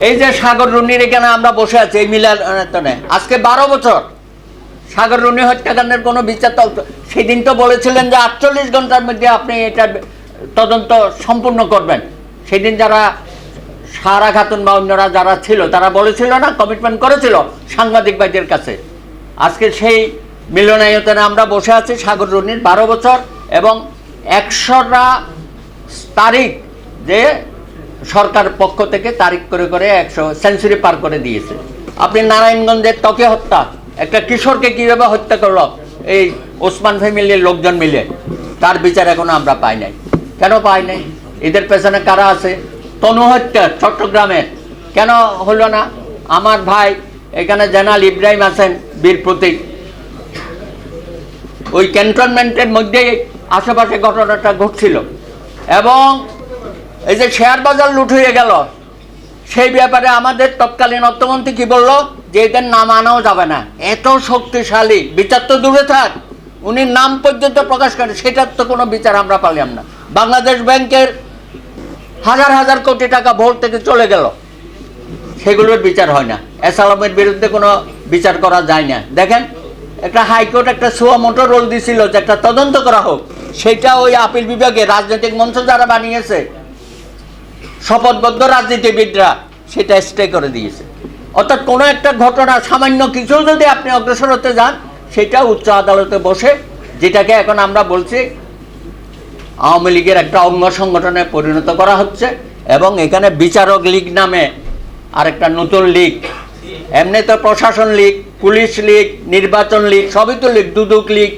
এই যে সাগর রুনির এখানে আমরা বসে আছি, এই মিলানে আজকে বারো বছর। সাগর রুনি হত্যাকাণ্ডের কোনো বিচার সেদিন তো বলেছিলেন যে আটচল্লিশ ঘণ্টার মধ্যে আপনি এটা তদন্ত সম্পূর্ণ করবেন। সেদিন যারা সারা খাতুন বা অন্যরা যারা ছিল, তারা বলেছিল না কমিটমেন্ট করেছিল সাংবাদিক কাছে। আজকে সেই মিলনায়তনে আমরা বসে আছি সাগর রুনির বারো বছর এবং একশোটা তারিখ যে সরকার পক্ষ থেকে তারিখ করে করে একশো সেঞ্চুরি পার করে দিয়েছে। আপনি নারায়ণগঞ্জের ত্বকে হত্যা, একটা কিশোরকে কীভাবে হত্যা করল? এই ওসমান ফ্যামিলির লোকজন মিলে। তার বিচার এখনও আমরা পাই নাই। কেন পাই নাই? এদের পেছনে কারা আছে? তনু হত্যা চট্টগ্রামের কেন হলো না? আমার ভাই, এখানে জেনারেল ইব্রাহিম আছেন বীর প্রতীক। ওই ক্যান্টনমেন্টের মধ্যেই আশেপাশে ঘটনাটা ঘটছিল। এবং এই যে শেয়ার বাজার লুট হয়ে গেল, সেই ব্যাপারে আমাদের তৎকালীন অর্থমন্ত্রী কি বলল? যে এদের নাম আনাও যাবে না। এত শক্তিশালী, বিচার তো দূরে থাক, উনি নাম পর্যন্ত প্রকাশ করেন, সেটার তো কোনো বিচার আমরা পাইলাম না। বাংলাদেশ ব্যাংকের হাজার হাজার কোটি টাকা ভোট থেকে চলে গেল। সেগুলোর বিচার হয় না। এস আলমের বিরুদ্ধে কোনো বিচার করা যায় না। দেখেন, একটা হাইকোর্ট একটা সোয়া মোটর রোল দিছিল যে একটা তদন্ত করা হোক, সেটা ওই আপিল বিভাগে রাজনৈতিক মঞ্চ যারা বানিয়েছে শপথবদ্ধ রাজনীতিবিদরা সেটা স্টে করে দিয়েছে। অর্থাৎ কোনো একটা ঘটনা, সামান্য কিছু যদি আপনি অগ্রসর হতে যান, সেটা উচ্চ আদালতে বসে, যেটাকে এখন আমরা বলছি আওয়ামী লীগের একটা অঙ্গ সংগঠনে পরিণত করা হচ্ছে এবং এখানে বিচারক লীগ নামে আরেকটা নতুন লীগ, এমনি তো প্রশাসন লীগ, পুলিশ লীগ, নির্বাচন লীগ, সবই তো লীগ, দুদুক লীগ।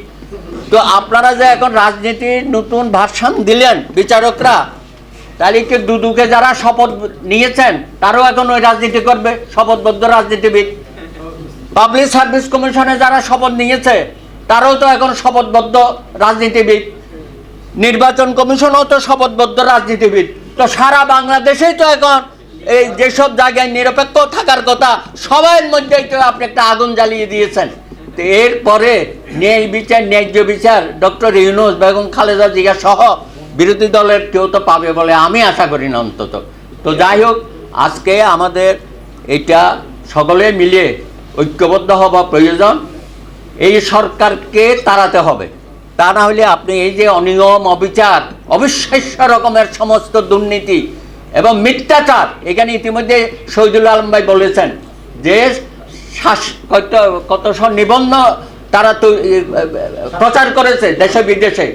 তো আপনারা যে এখন রাজনীতির নতুন ভার্সান দিলেন বিচারকরা তাহলে কি দুদুকে যারা শপথ নিয়েছেন, তারাও এখন ওই রাজনীতি করবে, শপথবদ্ধ রাজনীতিবিদ? পাবলিক সার্ভিস কমিশনে যারা শপথ নিয়েছে, তারাও তো এখন শপথবদ্ধ রাজনীতিবিদ। নির্বাচন কমিশনও তো শপথবদ্ধ রাজনীতিবিদ। তো সারা বাংলাদেশেই তো এখন এই যেসব জায়গায় নিরপেক্ষ থাকার কথা সবার মধ্যেই তো আপনি একটা আগুন জ্বালিয়ে দিয়েছেন। তো এরপরে ন্যায় বিচার, ন্যায্য বিচার, ডক্টর ইউনুস, বেগম খালেদা জিয়া সহ বিরোধী দলের কেউ তো পাবে বলে আমি আশা করি না অন্তত। তো যাই হোক, আজকে আমাদের এটা সকলে মিলে ঐক্যবদ্ধ হওয়া প্রয়োজন। এই সরকারকে তাড়াতে হবে। তা না হলে আপনি এই যে অনিয়ম, অবিচার, অবিশ্বাস্য রকমের সমস্ত দুর্নীতি এবং মিথ্যাচার, এখানে ইতিমধ্যে শহীদুল আলম ভাই বলেছেন যে শ্বাস কত কত নিবন্ধ তারা তো প্রচার করেছে দেশে বিদেশে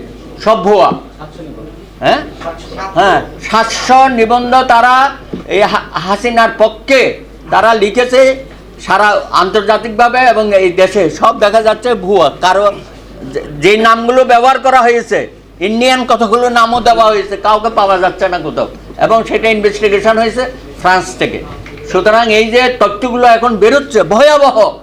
সব ভুয়া। হ্যাঁ? হ্যাঁ সাতশো নিবন্ধ তারা এই হাসিনার পক্ষে তারা লিখেছে সারা আন্তর্জাতিকভাবে এবং এই দেশে। সব দেখা যাচ্ছে ভুয়া। কারও যে- যে নামগুলো ব্যবহার করা হয়েছে, ইন্ডিয়ান কতগুলো নামও দেওয়া হয়েছে, কাউকে পাওয়া যাচ্ছে না কোথাও। এবং সেটা ইনভেস্টিগেশন হয়েছে ফ্রান্স থেকে। সুতরাং এই যে তথ্যগুলো এখন বেরোচ্ছে, ভয়াবহ।